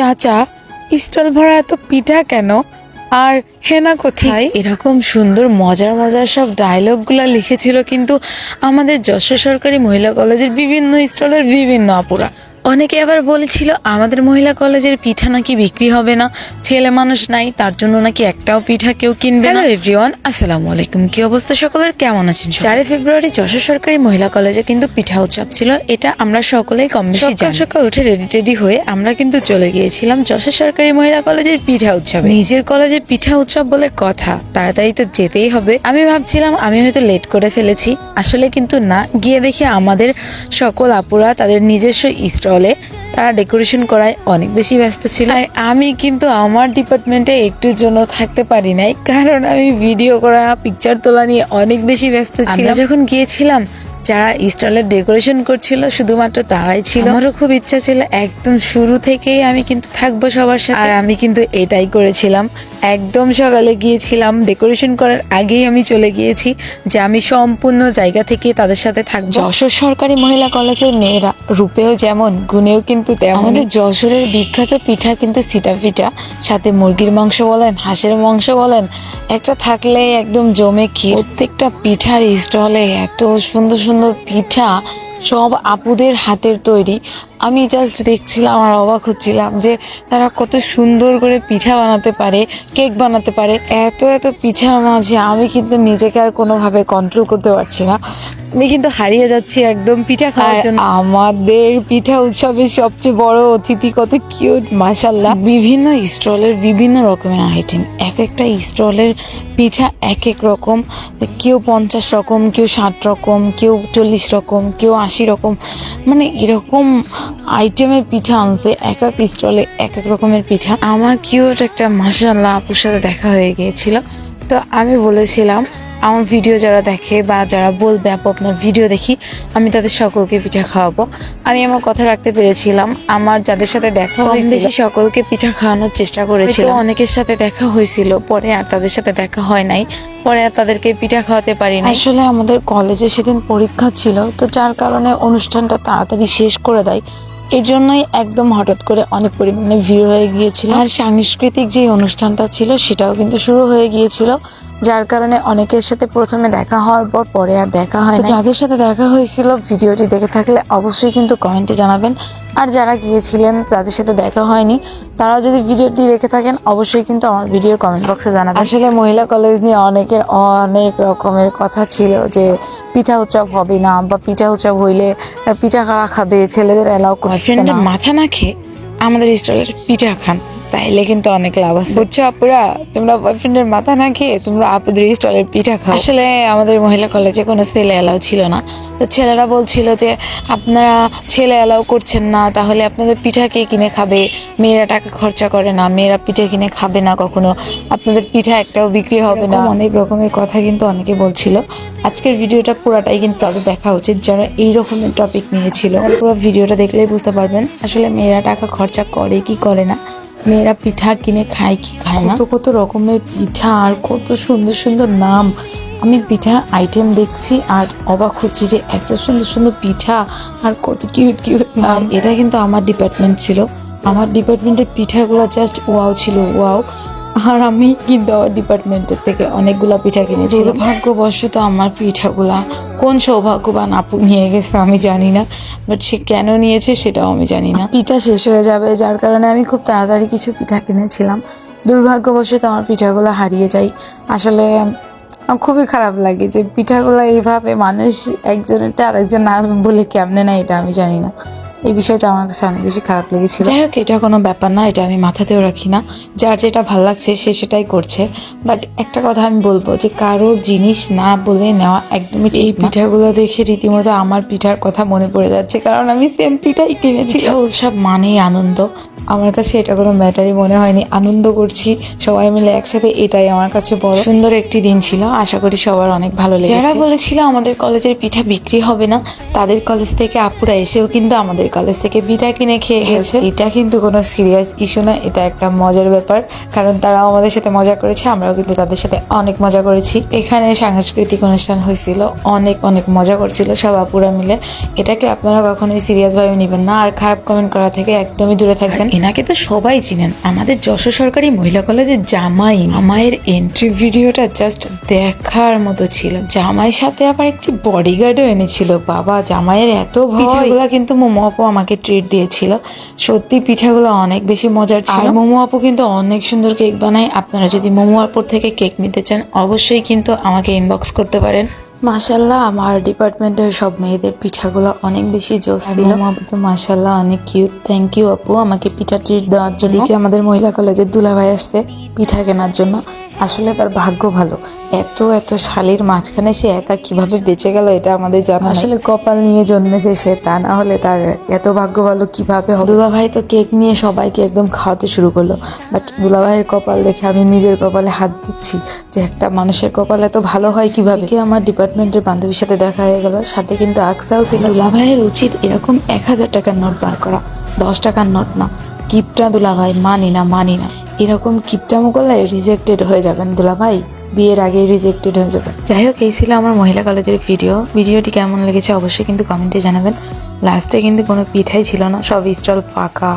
চাচা, স্টল ভরা এত পিঠা কেন? আর হেনা কোথায়? এরকম সুন্দর, মজার মজার সব ডায়লগুলো লিখেছিল কিন্তু আমাদের যশোর সরকারি মহিলা কলেজের বিভিন্ন স্টলের বিভিন্ন আপুরা। অনেকে আবার বলেছিল আমাদের মহিলা কলেজের পিঠা নাকি বিক্রি হবে না? ছেলে মানুষ নাই তার জন্য নাকি একটাও পিঠা কেউ কিনবে না? এভরিওয়ান আসসালামু আলাইকুম। কি অবস্থা সকলের? কেমন আছেন চারই ফেব্রুয়ারি যশোর সরকারি মহিলা কলেজে কিন্তু পিঠা উৎসব ছিল। এটা আমরা সকলেই কম বেশি সকাল সকাল উঠে রেডি টেডি হয়ে আমরা কিন্তু চলে গিয়েছিলাম যশোর সরকারি মহিলা কলেজের পিঠা উৎসব। নিজের কলেজে পিঠা উৎসব বলে কথা তাড়াতাড়ি তো যেতেই হবে। আমি ভাবছিলাম আমি হয়তো লেট করে ফেলেছি। আসলে কিন্তু না গিয়ে দেখি আমাদের সকল আপুরা তাদের নিজস্ব স্টলে তারা ডেকোরেশন করায় অনেক বেশি ব্যস্ত ছিল। আর আমি কিন্তু আমার ডিপার্টমেন্টে একটুর জন্য থাকতে পারি নাই কারণ আমি ভিডিও করা পিকচার তোলা নিয়ে অনেক বেশি ব্যস্ত ছিলাম। যখন গিয়েছিলাম যারা স্টলের ডেকোরেশন করছিল শুধুমাত্র তারাই ছিল। আমারও খুব ইচ্ছা ছিল একদম শুরু থেকেই আমি কিন্তু থাকব সবার সাথে। আর আমি কিন্তু এটাই করেছিলাম। একদম সকালে গিয়েছিলাম ডেকোরেশন করার আগেই আমি চলে গিয়েছি যে আমি সম্পূর্ণ জায়গা থেকে তাদের সাথে থাকব। যশোর সরকারি মহিলা কলেজের মেয়েরা রূপেও যেমন গুণেও কিন্তু তেমন। যশোরের বিখ্যাত পিঠা কিন্তু সিটা পিঠা সাথে মুরগির মাংস বলেন হাঁসের মাংস বলেন একটা থাকলে একদম জমে ক্ষীর। প্রত্যেকটা পিঠার স্টলে এত সুন্দর সুন্দর পিঠা সব আপুদের হাতের তৈরি। আমি জাস্ট দেখছিলাম আর অবাক হচ্ছিলাম যে তারা কত সুন্দর করে পিঠা বানাতে পারে, কেক বানাতে পারে। এত এত পিঠার মাঝে আমি কিন্তু নিজেকে আর কোনোভাবে কন্ট্রোল করতে পারছি না। আমি কিন্তু হারিয়ে যাচ্ছি একদম পিঠা খাওয়ার জন্য। আমাদের পিঠা উৎসবের সবচেয়ে বড় অতিথি কত কিউট মাসাল্লাহ বিভিন্ন স্টলের বিভিন্ন রকমের আইটেম এক একটা স্টলের পিঠা এক এক রকম কেউ পঞ্চাশ রকম কেউ ষাট রকম কেউ চল্লিশ রকম কেউ আশি রকম। মানে এরকম আইটেমের পিঠা আনছে এক এক স্টলে এক এক রকমের পিঠা। আমার কিউট একটা মাসাল্লাহ আপুর সাথে দেখা হয়ে গিয়েছিল। তো আমি বলেছিলাম আমার ভিডিও যারা দেখে বা যারা বলবে আপু আপনার ভিডিও দেখি আমি তাদের সকলকে পিঠা খাওয়াবো। আমি আমার কথা রাখতে পেরেছিলাম। আমার যাদের সাথে দেখা হয়েছিল সকলকে পিঠা খাওয়ানোর চেষ্টা করেছিল অনেকের সাথে দেখা হয়েছিল পরে আর তাদের সাথে দেখা হয় নাই। পরে আর তাদেরকে পিঠা খাওয়াতে পারি না আসলে আমাদের কলেজে সেদিন পরীক্ষা ছিল তো যার কারণে অনুষ্ঠানটা তাড়াতাড়ি শেষ করে দেয়। এর জন্যই একদম হঠাৎ করে অনেক পরিমাণে ভিড় হয়ে গিয়েছিল। আর সাংস্কৃতিক যে অনুষ্ঠানটা ছিল সেটাও কিন্তু শুরু হয়ে গিয়েছিল। যার কারণে অনেকের সাথে প্রথমে দেখা হওয়ার পর পরে আর দেখা হয় যাদের সাথে দেখা হয়েছিল ভিডিওটি দেখে থাকলে অবশ্যই কিন্তু কমেন্টে জানাবেন। আর যারা গিয়েছিলেন তাদের সাথে দেখা হয়নি তারা যদি ভিডিওটি দেখে থাকেন অবশ্যই কিন্তু আমার ভিডিওর কমেন্ট বক্সে জানাবেন। আসলে মহিলা কলেজ নিয়ে অনেকের অনেক রকমের কথা ছিল যে পিঠা উৎসব হবে না বা পিঠা উৎসব হইলে পিঠা কারা খাবে ছেলেদের অ্যালাউ করছে না। মাথা না খেয়ে আমাদের স্টলের পিঠা খান। তাইলে কিন্তু অনেক লাভ আছে। বুঝছ আপুরা? তোমরা বয়ফ্রেন্ডের মাথা না খেয়ে তোমরা আপুদের স্টলের পিঠা খাও। আসলে আমাদের মহিলা কলেজে কোনো ছেলে অ্যালাউ ছিল না। তো ছেলেরা বলছিল যে, আপনারা ছেলে করছেন না, তাহলে আপনাদের পিঠা কে কিনে খাবে? মেয়েরা টাকা খরচা করে না, মেয়েরা পিঠা কিনে খাবে না কখনো। আপনাদের পিঠা একটাও বিক্রি হবে না। অনেক রকমের কথা কিন্তু অনেকে বলছিল। আজকের ভিডিওটা পুরাটাই কিন্তু তাদের দেখা উচিত, যারা এই রকমের টপিক নিয়েছিল পুরো ভিডিওটা দেখলেই বুঝতে পারবেন, আসলে মেয়েরা টাকা খরচা করে কি করে না। মেয়েরা পিঠা কিনে খায় কি খায় না? তো কত রকমের পিঠা আর কত সুন্দর সুন্দর নাম। আমি পিঠার আইটেম দেখছি আর অবাক হচ্ছি যে এত সুন্দর সুন্দর পিঠা আর কত কিউট কিউট নাম। এটা কিন্তু আমার ডিপার্টমেন্ট ছিল। আমার ডিপার্টমেন্টের পিঠাগুলো জাস্ট ওয়াও ছিল ওয়াও আর আমি কিন্তু আমার ডিপার্টমেন্টের থেকে অনেকগুলা পিঠা কিনেছি ভাগ্যবশত আমার পিঠাগুলা কোন সৌভাগ্যবান আপু নিয়ে গেছে আমি জানি না বাট সে কেন নিয়েছে সেটাও আমি জানি না। পিঠা শেষ হয়ে যাবে যার কারণে আমি খুব তাড়াতাড়ি কিছু পিঠা কিনেছিলাম। দুর্ভাগ্যবশত আমার পিঠাগুলো হারিয়ে যায়। আসলে আমার খুবই খারাপ লাগে যে পিঠাগুলো এইভাবে মানুষ একজনেরটা আরেকজন না বলে কেমনে না এটা আমি জানি না। এই বিষয়টা আমার কাছে অনেক বেশি খারাপ লেগেছিল। যাই হোক এটা কোনো ব্যাপার না এটা আমি মাথাতেও রাখি না। যার যেটা ভালো লাগছে সে সেটাই করছে। বাট একটা কথা আমি বলব যে কারোর জিনিস না বলে নেওয়া একদমই এই পিঠাগুলো দেখে রীতিমতো আমার পিঠার কথা মনে পড়ে যাচ্ছে কারণ আমি সেম পিঠাই কিনেছি। উৎসব মানেই আনন্দ। আমার কাছে এটা কোনো ম্যাটারই মনে হয়নি। আনন্দ করছি। সবাই মিলে একসাথে এটাই আমার কাছে বড়। সুন্দর একটি দিন ছিল। আশা করি সবার অনেক ভালো লেগেছে। যারা বলেছিল আমাদের কলেজের পিঠা বিক্রি হবে না তাদের কলেজ থেকে আপুরা এসেও কিন্তু আমাদের কলেজ থেকে পিঠা কিনে খেয়ে গেছে। এটা কিন্তু কোনো সিরিয়াস ইস্যু না। এটা একটা মজার ব্যাপার। কারণ তারাও আমাদের সাথে মজা করেছে। আমরাও কিন্তু তাদের সাথে অনেক মজা করেছি। এখানে সাংস্কৃতিক অনুষ্ঠান হয়েছিল। অনেক অনেক মজা করছিল সব আপুরা মিলে। এটাকে আপনারা কখনোই সিরিয়াসভাবে নেবেন না। আর খারাপ কমেন্ট করা থেকে একদমই দূরে থাকবেন। এনাকে তো সবাই চিনেন। আমাদের যশোর সরকারি মহিলা কলেজের জামাই জামাইয়ের এন্ট্রি ভিডিওটা জাস্ট দেখার মতো ছিল। জামাইয়ের সাথে আবার একটি বডিগার্ডও এনেছিল। বাবা জামাইয়ের এত পিঠাগুলো কিন্তু মোমো আপু আমাকে ট্রিট দিয়েছিল। সত্যি পিঠাগুলো অনেক বেশি মজার ছিল। মোমো আপু কিন্তু অনেক সুন্দর কেক বানায়। আপনারা যদি মোমো আপুর থেকে কেক নিতে চান অবশ্যই কিন্তু আমাকে ইনবক্স করতে পারেন। মাশাল্লাহ আমার ডিপার্টমেন্টের সব মেয়েদের পিঠাগুলো অনেক বেশি জোস ছিল। আপু তো মাশাল্লাহ অনেক কিউট থ্যাংক ইউ আপু। আমাকে পিঠা ট্রিট দেওয়ার জন্য। আমাদের মহিলা কলেজের দুলাভাই আসছে পিঠা কেনার জন্য। আসলে তার ভাগ্য ভালো। এত এত শালির মাঝখানে সে একা কীভাবে বেঁচে গেল এটা আমাদের জানা আসলে কপাল নিয়ে জন্মেছে সে তা না হলে তার এত ভাগ্য ভালো কীভাবে হবে? দুলাভাই তো কেক নিয়ে সবাইকে একদম খাওয়াতে শুরু করল। বাট দুলাভাইয়ের কপাল দেখে আমি নিজের কপালে হাত দিচ্ছি যে একটা মানুষের কপাল এত ভালো হয় কীভাবে? কি আমার ডিপার্টমেন্টের বান্ধবীর সাথে দেখা হয়ে গেল সাথে কিন্তু আকসাও ছিল। দুলাভাইয়ের উচিত এরকম এক হাজার টাকার নোট বার করা। দশ টাকার নোট না কিপটা দুলাভাই মানি না মানি না এরকম কিপটামো করলে রিজেক্টেড হয়ে যাবেন দুলা ভাই। বিয়ের আগেই রিজেক্টেড হয়ে যাবেন। যাই হোক, এই ছিল আমার মহিলা কলেজের ভিডিও ভিডিওটি কেমন লেগেছে অবশ্যই কিন্তু কমেন্টে জানাবেন। লাস্টে কিন্তু কোনো পিঠাই ছিল না, সব স্টল ফাঁকা।